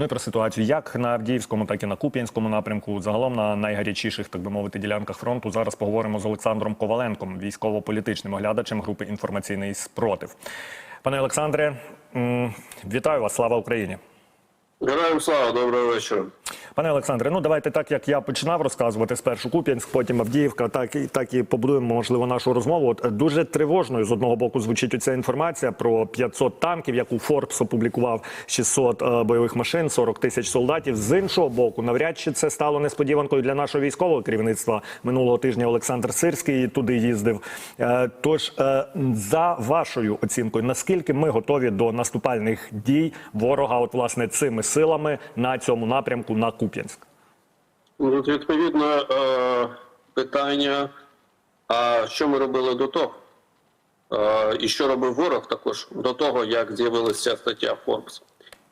Ну і про ситуацію як на Авдіївському, так і на Куп'янському напрямку. Загалом на найгарячіших, так би мовити, ділянках фронту. Зараз поговоримо з Олександром Коваленком, військово-політичним оглядачем групи інформаційний спротив. Пане Олександре, вітаю вас! Слава Україні! Героям слава, доброго вечора. Пане Олександре, ну давайте так, як я починав розказувати спершу Куп'янськ, потім Авдіївка, так і так і побудуємо можливо нашу розмову. От дуже тривожною з одного боку звучить оця інформація про 500 танків, яку Форбс опублікував 600 е, бойових машин, 40 тисяч солдатів. З іншого боку, навряд чи це стало несподіванкою для нашого військового керівництва минулого тижня. Олександр Сирський туди їздив. Е, тож е, за вашою оцінкою, наскільки ми готові до наступальних дій ворога, от власне цими силами на цьому напрямку на Куп'янськ? Ну, Тут відповідно е, питання, а що ми робили до того? Е, і що робив ворог також до того, як з'явилася стаття Forbes.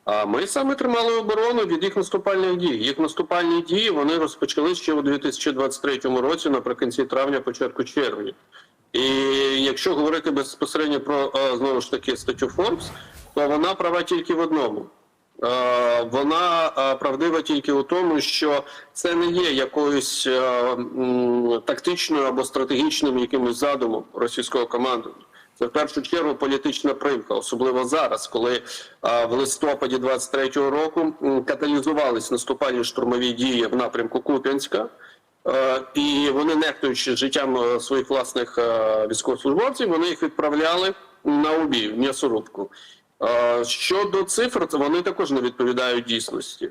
А ми саме тримали оборону від їх наступальних дій. Їх наступальні дії вони розпочали ще у 2023 році, наприкінці травня, початку червня. І якщо говорити безпосередньо про е, знову ж таки статтю Forbes, то вона права тільки в одному. Е, Вона е, правдива тільки у тому, що це не є якоюсь е, тактичною або стратегічним якимось задумом російського командування. Це в першу чергу політична примха, особливо зараз, коли в листопаді 23-го року каталізувались наступальні штурмові дії в напрямку Куп'янська. І вони, нехтуючи життям своїх власних військовослужбовців, вони їх відправляли на убій, в м'ясорубку. Щодо цифр, вони також не відповідають дійсності.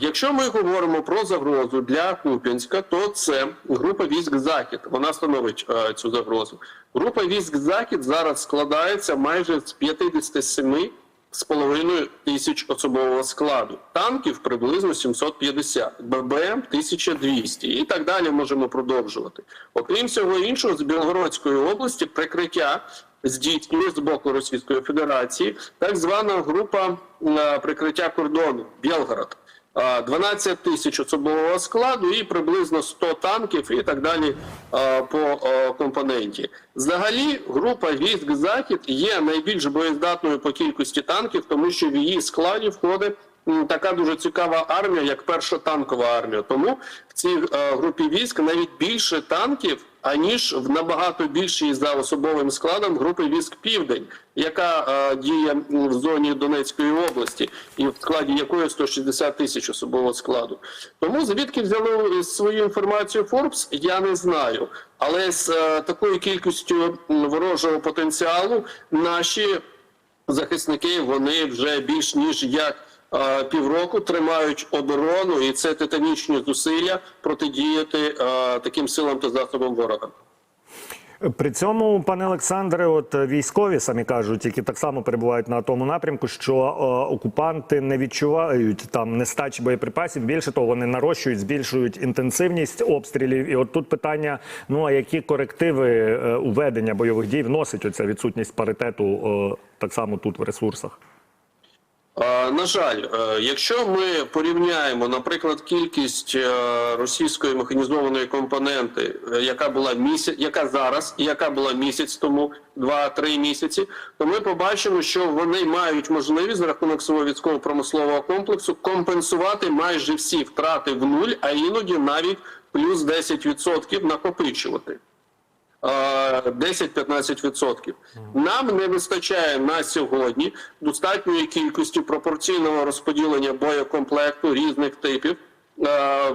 Якщо ми говоримо про загрозу для Куп'янська, то це група військ Захід. Вона становить цю загрозу. Група військ Захід зараз складається майже з 57 з половиною тисяч особового складу. Танків приблизно 750, ББМ 1200 і так далі можемо продовжувати. Окрім всього іншого, з Білгородської області прикриття здійснює з боку Російської Федерації так звана група е, прикриття кордону Білгород. Е, 12 тисяч особового складу і приблизно 100 танків і так далі е, по е, компоненті. Взагалі, група військ Захід є найбільш боєздатною по кількості танків, тому що в її складі входить така дуже цікава армія, як перша танкова армія. Тому в цій е, групі військ навіть більше танків, аніж в набагато більшій за особовим складом групи військ Південь, яка е, діє в зоні Донецької області, і в складі якої 160 тисяч особового складу. Тому звідки взяли свою інформацію Forbes, я не знаю. Але з е, такою кількістю ворожого потенціалу наші захисники вони вже більш ніж як е, півроку тримають оборону, і це титанічні зусилля протидіяти е, таким силам та засобам ворога. При цьому, пане Олександре, от військові самі кажуть, які так само перебувають на тому напрямку, що е, окупанти не відчувають там нестачі боєприпасів. Більше того, вони нарощують, збільшують інтенсивність обстрілів. І от тут питання: ну а які корективи е, у ведення бойових дій вносить оця відсутність паритету е, так само тут в ресурсах? Е, На жаль, е, якщо ми порівняємо, наприклад, кількість е, російської механізованої компоненти, яка була місяць, яка зараз, яка була місяць тому, 2-3 місяці, то ми побачимо, що вони мають можливість за рахунок свого військово-промислового комплексу компенсувати майже всі втрати в нуль, а іноді навіть плюс 10% накопичувати. Е, 10-15%. Нам не вистачає на сьогодні достатньої кількості пропорційного розподілення боєкомплекту різних типів е,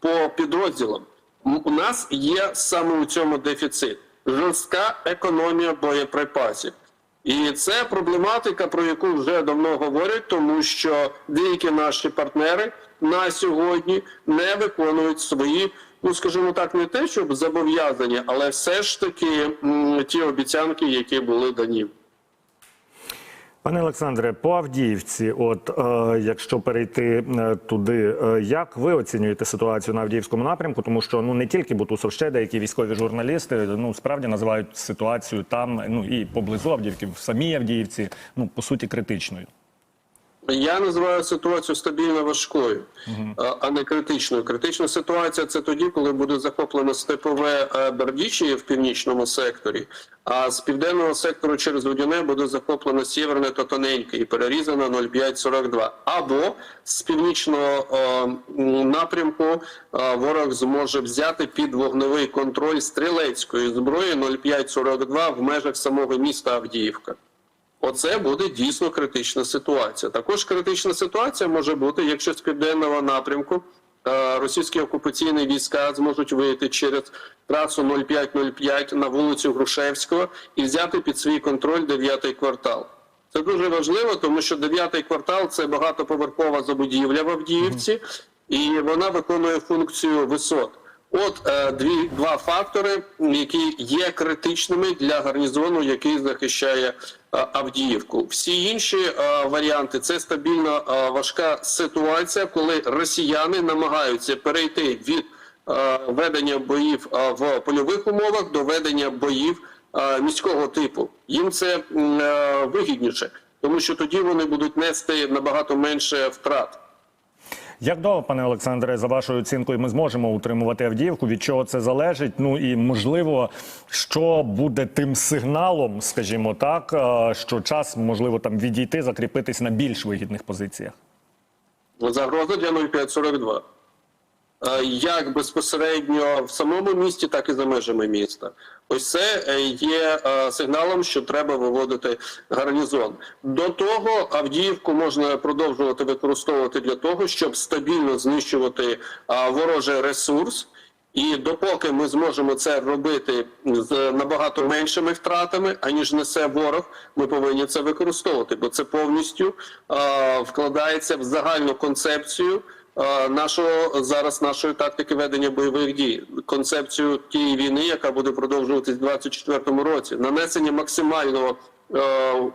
по підрозділам. У нас є саме у цьому дефіцит. Жорстка економія боєприпасів. І це проблематика, про яку вже давно говорять, тому що деякі наші партнери на сьогодні не виконують свої, ну скажімо так, не те, щоб зобов'язання, але все ж таки ті обіцянки, які були дані. Пане Олександре, по Авдіївці, от е, якщо перейти е, туди, е, як ви оцінюєте ситуацію на Авдіївському напрямку? Тому що ну не тільки Бутусов, ще деякі військові журналісти ну справді називають ситуацію там, ну і поблизу Авдіївки, в самій Авдіївці, ну по суті критичною. Я називаю ситуацію стабільно важкою, а- не критичною. Критична ситуація це тоді, коли буде захоплено степове е, Бердічі в північному секторі, а з південного сектору через Водяне буде захоплено сєверне та тоненьке і перерізано 0,542. Або з північного е, напрямку е, ворог зможе взяти під вогневий контроль стрілецької зброї 0,542 в межах самого міста Авдіївка. Оце буде дійсно критична ситуація. Також критична ситуація може бути, якщо з південного напрямку е, російські окупаційні війська зможуть вийти через трасу 0505 на вулицю Грушевського і взяти під свій контроль дев'ятий квартал. Це дуже важливо, тому що дев'ятий квартал це багатоповерхова забудівля в Авдіївці, і вона виконує функцію висот. От е, дві два фактори, які є критичними для гарнізону, який захищає е, Авдіївку. Всі інші е, варіанти це стабільно е, важка ситуація, коли росіяни намагаються перейти від е, ведення боїв е, в польових умовах до ведення боїв е, міського типу. Їм це е, вигідніше, тому що тоді вони будуть нести набагато менше втрат. Як довго, пане Олександре, за вашою оцінкою, ми зможемо утримувати Авдіївку? Від чого це залежить? Ну і можливо, що буде тим сигналом, скажімо так, е, що час можливо там відійти, закріпитись на більш вигідних позиціях. Загроза для 0542. Е, Як безпосередньо в самому місті, так і за межами міста. Ось це е, є е, сигналом, що треба виводити гарнізон. До того Авдіївку можна продовжувати використовувати для того, щоб стабільно знищувати ворожий ресурс. І допоки ми зможемо це робити з набагато меншими втратами, аніж несе ворог, ми повинні це використовувати, бо це повністю е, вкладається в загальну концепцію нашого зараз нашої тактики ведення бойових дій, концепцію тієї війни, яка буде продовжуватись в 2024 році, нанесення максимального. Е,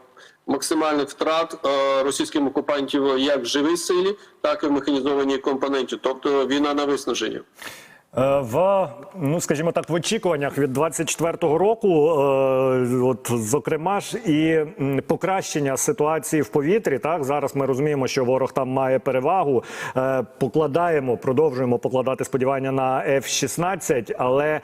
Максимальних втрат е, російським окупантів як в живій силі, так і в механізованій компоненті, тобто війна на виснаження. Е, В ну скажімо так, в очікуваннях від 24-го року, е, от зокрема ж і покращення ситуації в повітрі. Так зараз ми розуміємо, що ворог там має перевагу. Е, Покладаємо, продовжуємо покладати сподівання на F-16, Але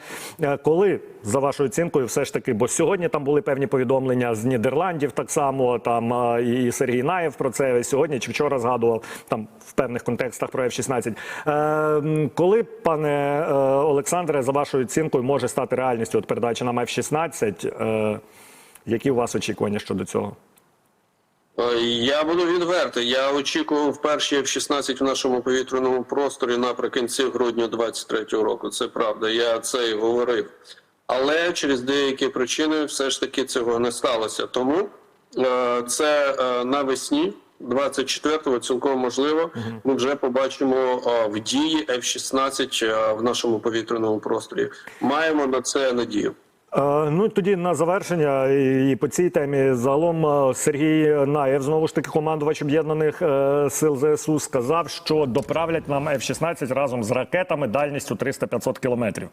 коли за вашою оцінкою, все ж таки, бо сьогодні там були певні повідомлення з Нідерландів, так само там і Сергій Наєв про це сьогодні чи вчора згадував там в певних контекстах про F-16. Е, коли, пане е, Олександре, за вашою оцінкою, може стати реальністю от передача нам F-16? Е, які у вас очікування щодо цього? Е, Я буду відвертий. Я очікував перші F-16 в нашому повітряному просторі наприкінці грудня 23-го року. Це правда, я це і говорив. Але через деякі причини все ж таки цього не сталося. Тому е, це е, навесні 24-го цілком можливо. Ми вже побачимо е, в дії F-16 е, в нашому повітряному просторі. Маємо на це надію. Е, Ну тоді на завершення і по цій темі загалом е, Сергій Наєв, знову ж таки, командувач об'єднаних е, сил ЗСУ, сказав, що доправлять нам F-16 разом з ракетами дальністю 300-500 кілометрів.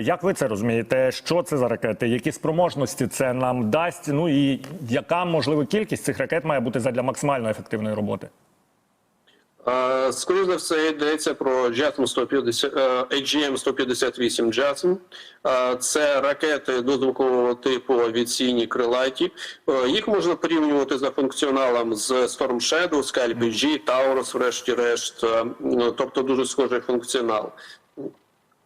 Як ви це розумієте? Що це за ракети? Які спроможності це нам дасть? Ну і яка можливо кількість цих ракет має бути задля максимально ефективної роботи? Скоріше за все йдеться про JASM 150, е, AGM-158 JASM. Це ракети дозвукового типу авіаційні крилаті. Е, Їх можна порівнювати за функціоналом з Storm Shadow, Scalp G, Taurus, врешті-решт. Е, Тобто дуже схожий функціонал.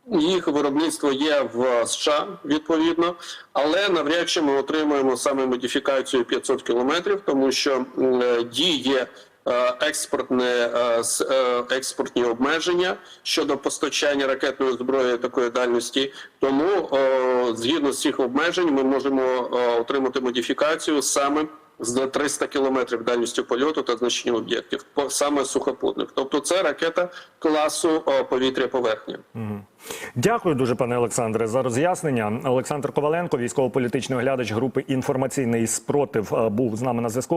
Їх виробництво є в США відповідно, але навряд чи ми отримаємо саме модифікацію 500 кілометрів, тому що е, діє експортне е, е, експортні обмеження щодо постачання ракетної зброї такої дальності. Тому е, згідно з цих обмежень ми можемо е, отримати модифікацію саме з 300 кілометрів дальністю польоту та значення об'єктів, саме сухопутних. Тобто це ракета класу е, повітря-поверхня. Дякую дуже, пане Олександре, за роз'яснення. Олександр Коваленко, військово-політичний оглядач групи інформаційний спротив, е, був з нами на зв'язку.